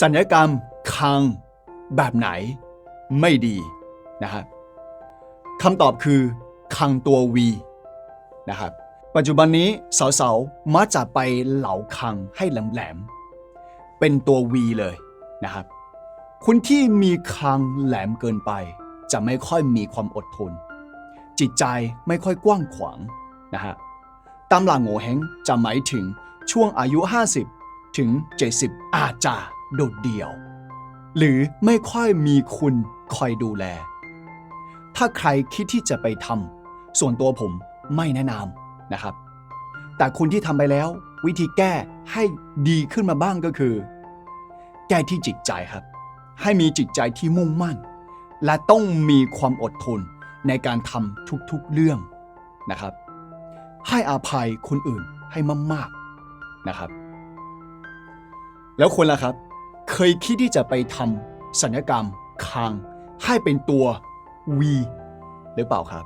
สัญญกรรมคังแบบไหนไม่ดีนะครับคำตอบคือคังตัว V นะครับ ปัจจุบันนี้สาวๆมักจะไปเหลาคังให้แหลมๆ เป็นตัว V เลยนะครับ คนที่มีคังแหลมเกินไป จะไม่ค่อยมีความอดทน จิตใจไม่ค่อยกว้างขวางนะฮะตามหลังโง่เฮงจะหมายถึงช่วงอายุ 50 ถึง 70 อาจจะ โดดเดี่ยว หรือไม่ค่อยมีคุณคอยดูแล ถ้าใครคิดที่จะไปทำส่วนตัวผมไม่แนะนำนะครับ แต่คุณที่ทำไปแล้ว วิธีแก้ให้ดีขึ้นมาบ้างก็คือ แก้ที่จิตใจครับ ให้มีจิตใจที่มุ่งมั่น และต้องมีความอดทนในการทำทุกๆเรื่องนะครับ ให้อาภัยคนอื่นให้มากๆนะครับ แล้วคุณล่ะครับ เคยคิดที่จะไปทำสัญญกรรมคางให้เป็นตัว V หรือเปล่าครับ